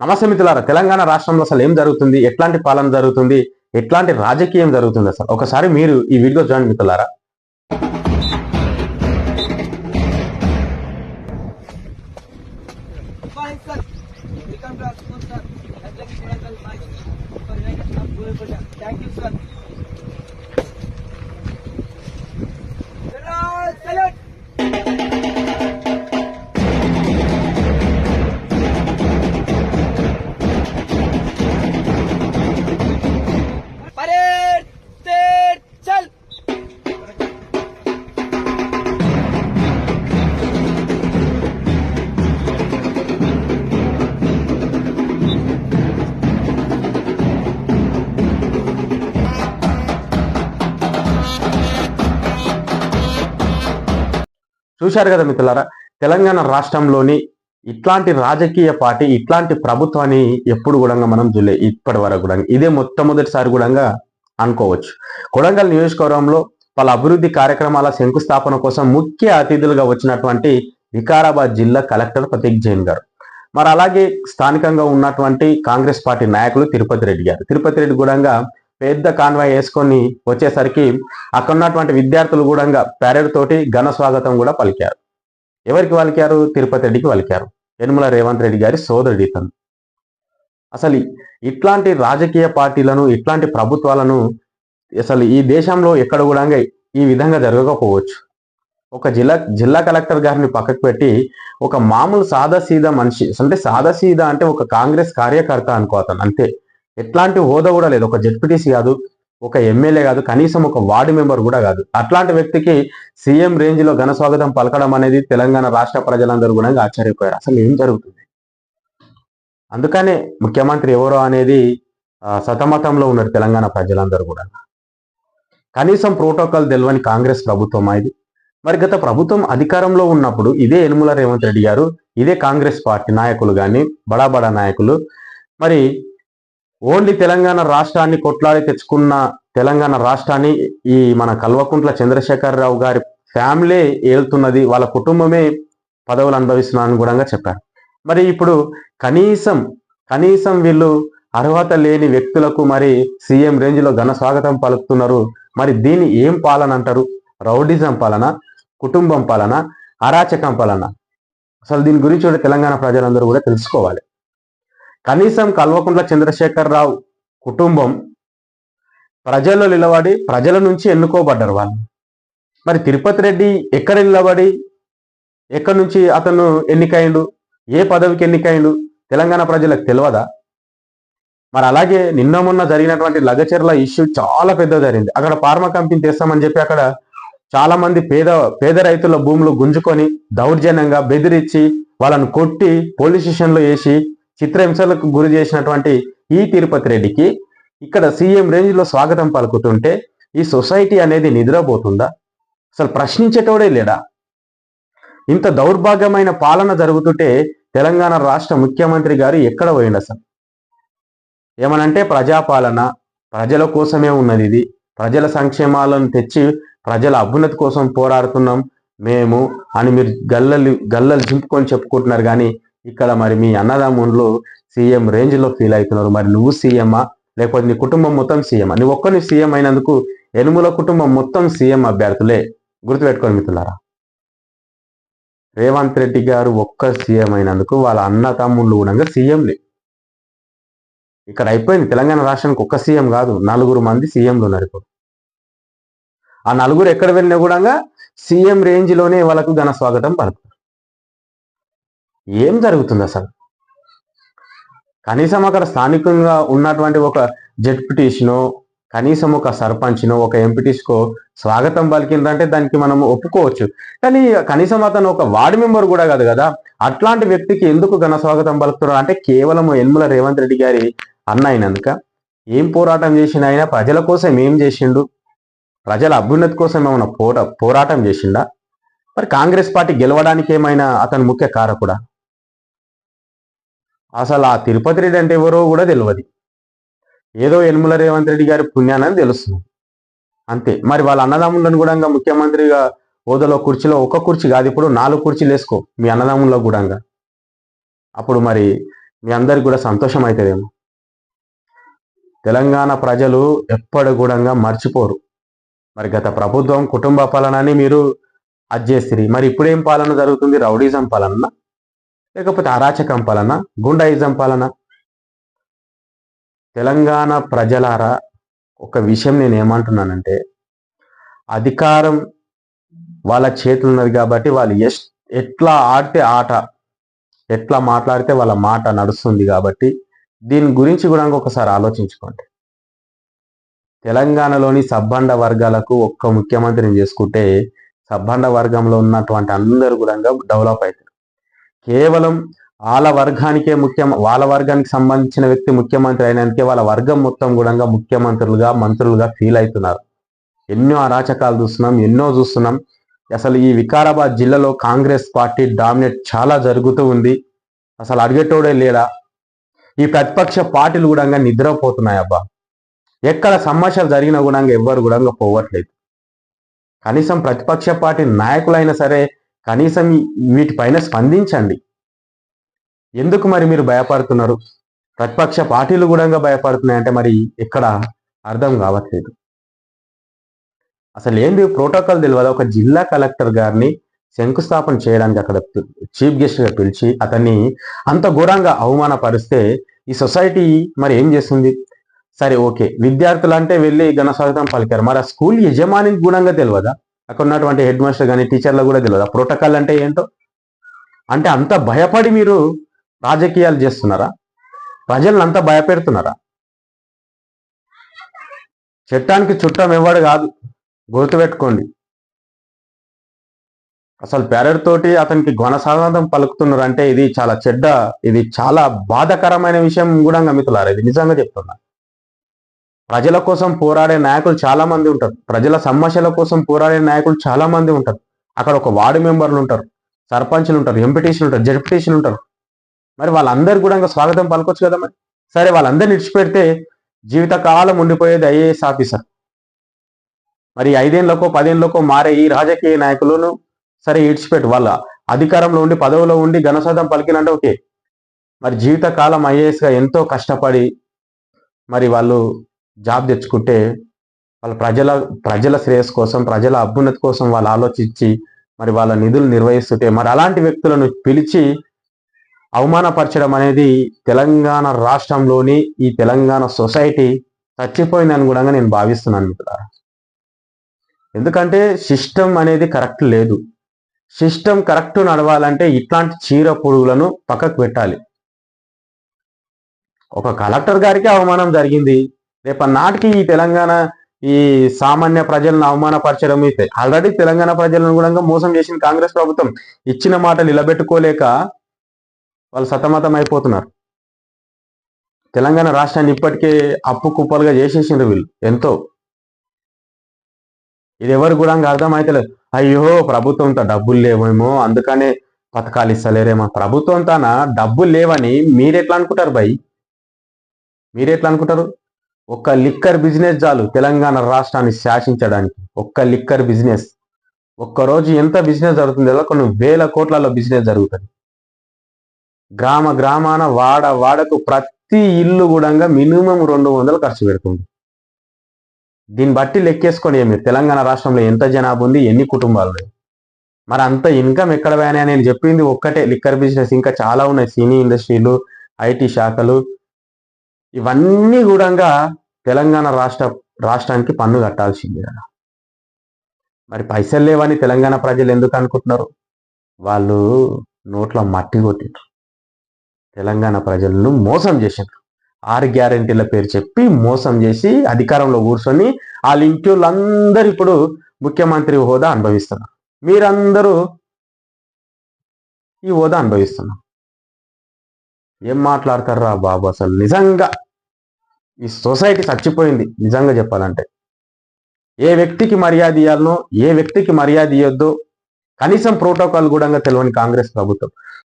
నమస్తే మిత్రులారా తెలంగాణ రాష్ట్రంలో అసలు ఏం జరుగుతుంది? ఎట్లాంటి పాలన జరుగుతుంది? ఎట్లాంటి రాజకీయం జరుగుతుంది అసలు? ఒకసారి మీరు ఈ వీడియో చూడండి మిత్రులారా. థ్యాంక్ యూ సార్ చూశారు కదా మిత్రులారా? తెలంగాణ రాష్ట్రంలోని ఇట్లాంటి రాజకీయ పార్టీ ఇట్లాంటి ప్రభుత్వాన్ని ఎప్పుడు కూడా మనం చూలే ఇప్పటి వరకు కూడా. ఇదే మొట్టమొదటిసారి కూడా అనుకోవచ్చు. కొడంగల్ నియోజకవర్గంలో పలు అభివృద్ధి కార్యక్రమాల శంకుస్థాపన కోసం ముఖ్య అతిథులుగా వచ్చినటువంటి వికారాబాద్ జిల్లా కలెక్టర్ ప్రతీక్ జైన్ గారు. మరి అలాగే స్థానికంగా ఉన్నటువంటి కాంగ్రెస్ పార్టీ నాయకులు తిరుపతి రెడ్డి గారు. తిరుపతి రెడ్డి కూడా పెద్ద కాన్వాయ్ వేసుకొని వచ్చేసరికి అక్కడ ఉన్నటువంటి విద్యార్థులు కూడా ప్యారెడ్ తోటి ఘన స్వాగతం కూడా పలికారు. ఎవరికి పలికారు? తిరుపతి రెడ్డికి పలికారు. యనుమల రేవంత్ రెడ్డి గారి సోదరుడి ఇతను. అసలు ఇట్లాంటి రాజకీయ పార్టీలను ఇట్లాంటి ప్రభుత్వాలను అసలు ఈ దేశంలో ఎక్కడ కూడా ఈ విధంగా జరగకపోవచ్చు. ఒక జిల్లా జిల్లా కలెక్టర్ గారిని పక్కకు పెట్టి ఒక మామూలు సాదాసీదా మనిషి అంటే సాదాసీదా అంటే ఒక కాంగ్రెస్ కార్యకర్త అనుకో అతను అంతే. ఎట్లాంటి హోదా కూడా లేదు. ఒక జెడ్పీటీసీ కాదు ఒక ఎమ్మెల్యే కాదు కనీసం ఒక వార్డు మెంబర్ కూడా కాదు. అట్లాంటి వ్యక్తికి సీఎం రేంజ్లో ఘన స్వాగతం పలకడం అనేది తెలంగాణ రాష్ట్ర ప్రజలందరూ కూడా ఆశ్చర్యపోయారు. అసలు ఏం జరుగుతుంది? అందుకనే ముఖ్యమంత్రి ఎవరో అనేది సతమతంలో ఉన్నారు తెలంగాణ ప్రజలందరూ కూడా. కనీసం ప్రోటోకాల్ తెలియని కాంగ్రెస్ ప్రభుత్వం ఇది? మరి గత ప్రభుత్వం అధికారంలో ఉన్నప్పుడు ఇదే యనుమల రేవంత్ రెడ్డి గారు ఇదే కాంగ్రెస్ పార్టీ నాయకులు కానీ బడా బడా నాయకులు. మరి ఓన్లీ తెలంగాణ రాష్ట్రాన్ని కొట్లాడి తెచ్చుకున్న తెలంగాణ రాష్ట్రాన్ని ఈ మన కల్వకుంట్ల చంద్రశేఖరరావు గారి ఫ్యామిలీ ఏళ్తున్నది వాళ్ళ కుటుంబమే పదవులు అనుభవిస్తున్నారని కూడా చెప్పారు. మరి ఇప్పుడు కనీసం కనీసం వీళ్ళు అర్హత లేని వ్యక్తులకు మరి సీఎం రేంజ్లో ఘన స్వాగతం పలుకుతున్నారు. మరి దీన్ని ఏం పాలన అంటారు? రౌడిజం పాలన కుటుంబం పాలన అరాచకం పాలన? అసలు దీని గురించి కూడా తెలంగాణ ప్రజలందరూ కూడా తెలుసుకోవాలి. కనీసం కల్వకుంట్ల చంద్రశేఖరరావు కుటుంబం ప్రజల్లో నిలబడి ప్రజల నుంచి ఎన్నుకోబడ్డారు వాళ్ళు. మరి తిరుపతి రెడ్డి ఎక్కడ నిలబడి ఎక్కడి నుంచి అతను ఎన్నికైండు ఏ పదవికి ఎన్నికైండు తెలంగాణ ప్రజలకు తెలియదా మరి అలాగే నిన్న మొన్న జరిగినటువంటి లగచర్ల ఇష్యూ చాలా పెద్ద జరిగింది. అక్కడ ఫార్మా కంపెనీ తెస్తామని చెప్పి అక్కడ చాలా మంది పేద పేద రైతుల భూములు గుంజుకొని దౌర్జన్యంగా బెదిరించి వాళ్ళను కొట్టి పోలీస్ స్టేషన్లో వేసి చిత్రహింసలకు గురి చేసినటువంటి ఈ తిరుపతి రెడ్డికి ఇక్కడ సీఎం రేంజ్లో స్వాగతం పలుకుతుంటే ఈ సొసైటీ అనేది నిద్రపోతుందా? అసలు ప్రశ్నించేటోడే లేడా? ఇంత దౌర్భాగ్యమైన పాలన జరుగుతుంటే తెలంగాణ రాష్ట్ర ముఖ్యమంత్రి గారు ఎక్కడ పోయిండు అసలు ఏమనంటే ప్రజాపాలన ప్రజల కోసమే ఉన్నది ఇది. ప్రజల సంక్షేమాలను తెచ్చి ప్రజల అభ్యున్నతి కోసం పోరాడుతున్నాం మేము అని మీరు గల్లలు గల్లలు చింపుకొని చెప్పుకుంటున్నారు కానీ ఇక్కడ మరి మీ అన్నదమ్ములు సీఎం రేంజ్లో ఫీల్ అవుతున్నారు. మరి నువ్వు సీఎమా లేకపోతే నీ కుటుంబం మొత్తం సీఎం నువ్వు ఒక్కరిని సీఎం అయినందుకు ఎనుముల కుటుంబం మొత్తం సీఎం అభ్యర్థులే. గుర్తుపెట్టుకొని మిత్రులారా. రేవంత్ రెడ్డి గారు ఒక్క సీఎం అయినందుకు వాళ్ళ అన్న తమ్ముళ్ళు కూడా సీఎంలే. ఇక్కడ అయిపోయింది. తెలంగాణ రాష్ట్రానికి ఒక్క సీఎం కాదు. నలుగురు మంది సీఎంలు ఉన్నారు ఇప్పుడు. ఆ నలుగురు ఎక్కడ వెళ్ళినా కూడా సీఎం రేంజ్లోనే వాళ్ళకు ఘన స్వాగతం పలుకుతారు. ఏం జరుగుతుంది అసలు? కనీసం అక్కడ స్థానికంగా ఉన్నటువంటి ఒక జడ్పిటీషనో కనీసం ఒక సర్పంచ్నో ఒక ఎంపీటీస్కో స్వాగతం పలికిందంటే దానికి మనం ఒప్పుకోవచ్చు. కానీ కనీసం అతను ఒక వార్డు మెంబర్ కూడా కాదు కదా అట్లాంటి వ్యక్తికి ఎందుకు ఘన స్వాగతం పలుకుతున్నారు? అంటే కేవలం ఎన్ముల రేవంత్ రెడ్డి గారి అన్న అయినందుక ఏం పోరాటం చేసిన ఆయన? ప్రజల కోసం ఏం చేసిండు? ప్రజల అభ్యున్నతి కోసం ఏమైనా పోరా పోరాటం చేసిండా? మరి కాంగ్రెస్ పార్టీ గెలవడానికి ఏమైనా అతను ముఖ్య కారకుడా? అసలు ఆ తిరుపతి రెడ్డి అంటే ఎవరో కూడా తెలియదు ఏదో యనుమల రేవంత్ రెడ్డి గారి పుణ్యానని తెలుస్తుంది. అంతే. మరి వాళ్ళ అన్నదమ్ములను కూడా ముఖ్యమంత్రిగా హోదాలో కుర్చీలో ఒక కుర్చీ కాదు ఇప్పుడు నాలుగు కుర్చీలు వేసుకో మీ అన్నదమ్ముల్లో కూడా అప్పుడు మరి మీ అందరికి కూడా సంతోషం అవుతుందేమో తెలంగాణ ప్రజలు ఎప్పటి కూడా మర్చిపోరు. మరి గత ప్రభుత్వం కుటుంబ పాలనని మీరు అది చేస్తుంది మరి ఇప్పుడేం పాలన జరుగుతుంది? రౌడీజం పాలన లేకపోతే అరాచకం పాలన గుండాయిజం పాలన. తెలంగాణ ప్రజలారా ఒక విషయం నేను ఏమంటున్నానంటే అధికారం వాళ్ళ చేతులు ఉన్నది కాబట్టి వాళ్ళు ఎస్ ఎట్లా ఆడితే ఆట ఎట్లా మాట్లాడితే వాళ్ళ మాట నడుస్తుంది కాబట్టి దీని గురించి కూడా ఒకసారి ఆలోచించుకోండి. తెలంగాణలోని సబ్బండ వర్గాలకు ఒక్క ముఖ్యమంత్రిని చేసుకుంటే సబ్బండ వర్గంలో ఉన్నటువంటి అందరూ కూడా డెవలప్ అవుతారు. కేవలం వాళ్ళ వర్గానికే ముఖ్యం వాళ్ళ వర్గానికి సంబంధించిన వ్యక్తి ముఖ్యమంత్రి అయినందుకే వాళ్ళ వర్గం మొత్తం కూడా ముఖ్యమంత్రులుగా మంత్రులుగా ఫీల్ అవుతున్నారు. ఎన్నో అరాచకాలు చూస్తున్నాం ఎన్నో చూస్తున్నాం. అసలు ఈ వికారాబాద్ జిల్లాలో కాంగ్రెస్ పార్టీ డామినేట్ చాలా జరుగుతూ ఉంది. అసలు అడిగేటోడే లేడా? ఈ ప్రతిపక్ష పార్టీలు కూడా నిద్రపోతున్నాయి అబ్బా. ఎక్కడ సమస్యలు జరిగినా కూడా ఎవ్వరు కూడా పోవట్లేదు. కనీసం ప్రతిపక్ష పార్టీ నాయకులైనా సరే కనీసం వీటిపైన స్పందించండి. ఎందుకు మరి మీరు భయపడుతున్నారు? ప్రతిపక్ష పార్టీలు కూడా భయపడుతున్నాయంటే మరి ఎక్కడ అర్థం కావట్లేదు. అసలు ఏంది ప్రోటోకాల్ తెలియదు ఒక జిల్లా కలెక్టర్ గారిని శంకుస్థాపన చేయడానికి అక్కడ చీఫ్ గెస్ట్గా పిలిచి అతన్ని అంత ఘోరంగా అవమానపరిస్తే ఈ సొసైటీ మరి ఏం చేస్తుంది? సరే ఓకే. విద్యార్థులు అంటే వెళ్ళి ఘన స్వాగతం పలికారు. మరి ఆ స్కూల్ యజమానికి గుణంగా తెలియదా అక్కడ ఉన్నటువంటి హెడ్ మాస్టర్ కానీ టీచర్లకు కూడా తెలియదా ప్రోటోకాల్ అంటే ఏంటో? అంటే అంత భయపడి మీరు రాజకీయాలు చేస్తున్నారా? ప్రజలను అంత భయపెడుతున్నారా? చట్టానికి చుట్టం ఎవడు కాదు. గుర్తుపెట్టుకోండి. అసలు పేరెడ్ తోటి అతనికి ఘనసాగతం పలుకుతున్నారు అంటే ఇది చాలా చెడ్డ ఇది చాలా బాధకరమైన విషయం కూడా మిత్రులారా ఇది నిజంగా చెప్తున్నా. ప్రజల కోసం పోరాడే నాయకులు చాలా మంది ఉంటారు. ప్రజల సమస్యల కోసం పోరాడే నాయకులు చాలా మంది ఉంటారు. అక్కడ ఒక వార్డు మెంబర్లు ఉంటారు. సర్పంచ్లు ఉంటారు. ఎంపీటీసీలు ఉంటారు. జడ్పీటీసీలు ఉంటారు. మరి వాళ్ళందరూ కూడా ఇంకా స్వాగతం పలకొచ్చు కదా మరి? సరే వాళ్ళందరిని ఇడిచిపెడితే జీవితకాలం ఉండిపోయేది ఐఏఎస్ ఆఫీసర్. మరి ఐదేళ్ళకో పదేళ్ళకో మారే ఈ రాజకీయ నాయకులను సరే ఇడిచిపెట్టు వాళ్ళ అధికారంలో ఉండి పదవిలో ఉండి ఘనసాదం పలికినంటే ఓకే. మరి జీవితకాలం ఐఏఎస్గా ఎంతో కష్టపడి మరి వాళ్ళు జాబ్ తెచ్చుకుంటే వాళ్ళ ప్రజల ప్రజల శ్రేయస్ కోసం ప్రజల అభ్యున్నతి కోసం వాళ్ళు ఆలోచించి మరి వాళ్ళ నిధులు నిర్వహిస్తుంటే మరి అలాంటి వ్యక్తులను పిలిచి అవమానపరచడం అనేది తెలంగాణ రాష్ట్రంలోని ఈ తెలంగాణ సొసైటీ చచ్చిపోయిందని కూడా నేను భావిస్తున్నాను మిత్రులారా. ఎందుకంటే సిస్టమ్ అనేది కరెక్ట్ లేదు. సిస్టమ్ కరెక్ట్ నడవాలంటే ఇట్లాంటి చీర పురుగులను పక్కకు పెట్టాలి. ఒక కలెక్టర్ గారికి అవమానం జరిగింది. రేపన్నాటికి ఈ తెలంగాణ ఈ సామాన్య ప్రజలను అవమానపరచడం అయితే ఆల్రెడీ తెలంగాణ ప్రజలను కూడా మోసం చేసిన కాంగ్రెస్ ప్రభుత్వం. ఇచ్చిన మాట నిలబెట్టుకోలేక వాళ్ళు సతమతం అయిపోతున్నారు తెలంగాణ రాష్ట్రాన్ని ఇప్పటికే అప్పు కుప్పలుగా చేసేసిండ్రు వీళ్ళు ఎంతో. ఇది ఎవరు కూడా అర్థమైతలేదు. అయ్యో ప్రభుత్వంతో డబ్బులు లేవేమో అందుకనే పథకాలు ఇస్తలేరేమో ప్రభుత్వం తన? డబ్బులు లేవని మీరెట్లా అనుకుంటారు భయ్? మీరెట్లా అనుకుంటారు? ఒక్క లిక్కర్ బిజినెస్ చాలు తెలంగాణ రాష్ట్రాన్ని శాసించడానికి. ఒక్క లిక్కర్ బిజినెస్. ఒక్క రోజు ఎంత బిజినెస్ జరుగుతుంది కదా కొన్ని వేల కోట్లలో బిజినెస్ జరుగుతుంది. గ్రామ గ్రామాన వాడ వాడకు ప్రతి ఇల్లు కూడా మినిమం రెండు వందలు ఖర్చు పెడుతుంది. దీన్ని బట్టి లెక్కేసుకొని మీరు తెలంగాణ రాష్ట్రంలో ఎంత జనాభా ఉంది ఎన్ని కుటుంబాలు మరి అంత ఇన్కమ్ ఎక్కడ పోయినా నేను చెప్పింది ఒక్కటే. లిక్కర్ బిజినెస్ ఇంకా చాలా ఉన్నాయి. సినీ ఇండస్ట్రీలు ఐటీ శాఖలు ఇవన్నీ కూడా తెలంగాణ రాష్ట్ర రాష్ట్రానికి పన్ను కట్టాల్సింది కదా. మరి పైసలు లేవని తెలంగాణ ప్రజలు ఎందుకు అనుకుంటున్నారు? వాళ్ళు నోట్ల మట్టి కొట్టిండ్రు. తెలంగాణ ప్రజలను మోసం చేసిండ్రు. ఆరు గ్యారెంటీల పేరు చెప్పి మోసం చేసి అధికారంలో కూర్చొని వాళ్ళ ఇంటి వాళ్ళందరూ ఇప్పుడు ముఖ్యమంత్రి హోదా అనుభవిస్తున్నారు. మీరందరూ ఈ హోదా అనుభవిస్తున్నారు. ఏం మాట్లాడతారా బాబు అసలు? నిజంగా ఈ సొసైటీ చచ్చిపోయింది నిజంగా చెప్పాలంటే. ఏ వ్యక్తికి మర్యాద ఇవ్వాలనో ఏ వ్యక్తికి మర్యాద ఇవ్వద్దో కనీసం ప్రోటోకాల్ కూడా తెలియని కాంగ్రెస్ ప్రభుత్వం.